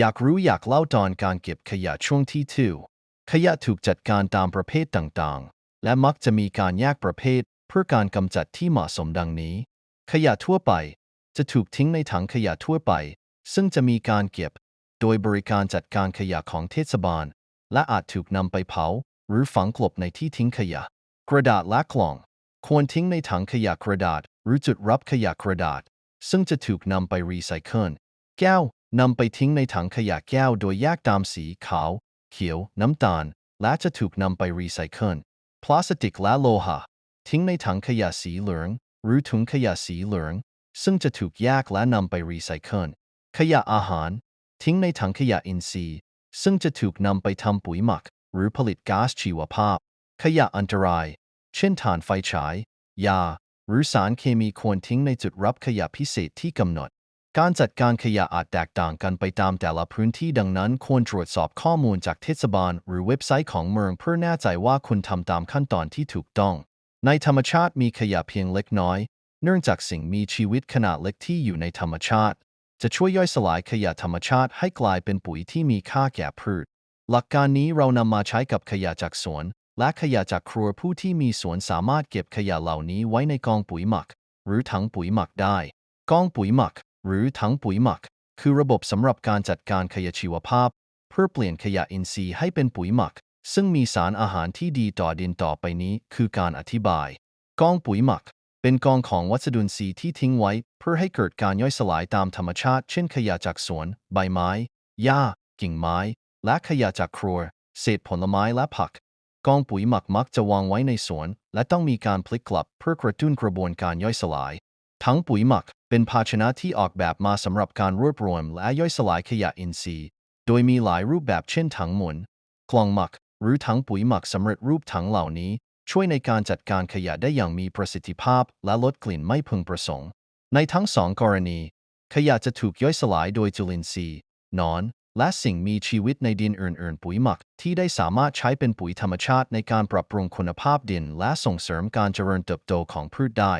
อยากรู้อยากเล่าตอนการเก็บขยะช่วงที่ 2 ขยะถูกจัดการตามประเภทต่างๆ และมักจะมีการแยกประเภท เพื่อการกำจัดที่เหมาะสมดังนี้ ขยะทั่วไป จะถูกทิ้งในถังขยะทั่วไป ซึ่งจะมีการเก็บ โดยบริการจัดการขยะของเทศบาล และอาจถูกนำไปเผา หรือฝังกลบในที่ทิ้งขยะ กระดาษและกล่อง ควรทิ้งในถังขยะกระดาษ หรือจุดรับขยะกระดาษ ซึ่งจะถูกนำไปรีไซเคิลแก้ว นำไปทิ้งในถังขยะแก้วโดยแยกตามสีขาว เขียว น้ำตาล และจะถูกนำไปรีไซเคิลพลาสติกและโลหะ ทิ้งในถังขยะสีเหลือง หรือถุงขยะสีเหลือง ซึ่งจะถูกแยกและนำไปรีไซเคิลขยะอาหาร ทิ้งในถังขยะอินทรีย์ ซึ่งจะถูกนำไปทำปุ๋ยหมัก หรือผลิตก๊าซชีวภาพ ขยะอันตราย เช่นถ่านไฟฉาย ยา หรือสารเคมีควรทิ้งในจุดรับขยะพิเศษที่กำหนด การจัดการขยะอาจแตกต่างกันไปตามแต่ละพื้นที่ดังนั้น ควรตรวจสอบข้อมูลจากเทศบาล หรือเว็บไซต์ของเมืองเพื่อแน่ใจว่าคุณทำตามขั้นตอนที่ถูกต้อง ในธรรมชาติมีขยะเพียงเล็กน้อย เนื่องจากสิ่งมีชีวิตขนาดเล็กที่อยู่ในธรรมชาติ จะช่วยย่อยสลายขยะธรรมชาติให้กลายเป็นปุ๋ยที่มีค่าแก่พืช หลักการนี้เรานำมาใช้กับขยะจากสวน และขยะจากครัวผู้ที่มีสวนสามารถเก็บขยะเหล่านี้ไว้ในกองปุ๋ยหมัก หรือถังปุ๋ยหมักได้ กองปุ๋ยหมัก หรือถังปุ๋ยหมัก คือระบบสำหรับการจัดการขยะชีวภาพ เพื่อเปลี่ยนขยะอินทรีย์ให้เป็นปุ๋ยหมัก ซึ่งมีสารอาหารที่ดีต่อดินต่อไปนี้ คือการอธิบาย กองปุ๋ยหมัก เป็นกองของวัสดุอินทรีย์ที่ทิ้งไว้ เพื่อให้เกิดการย่อยสลายตามธรรมชาติ เช่นขยะจากสวน ใบไม้ หญ้า กิ่งไม้ และขยะจากครัว เศษผลไม้และผักกองปุ๋ยหมักมักจะวางไว้ในสวน และต้องมีการพลิกกลับเพื่อกระตุ้นกระบวนการย่อยสลาย ถังปุ๋ยหมักเป็นภาชนะที่ออกแบบมาสำหรับการรวบรวมและย่อยสลายขยะอินทรีย์ โดยมีหลายรูปแบบเช่นถังหมุน กล่องหมัก หรือถังปุ๋ยหมักสำเร็จรูปถังเหล่านี้ ช่วยในการจัดการขยะได้อย่างมีประสิทธิภาพ และลดกลิ่นไม่พึงประสงค์ ในทั้งสองกรณี ขยะจะถูกย่อยสลายโดยจุลินทรีย์นอน และสิ่งมีชีวิตในดินอื่นๆ ปุ๋ยหมักที่ได้สามารถใช้เป็นปุ๋ยธรรมชาติในการปรับปรุงคุณภาพดิน และส่งเสริมการเจริญเติบโตของพืชได้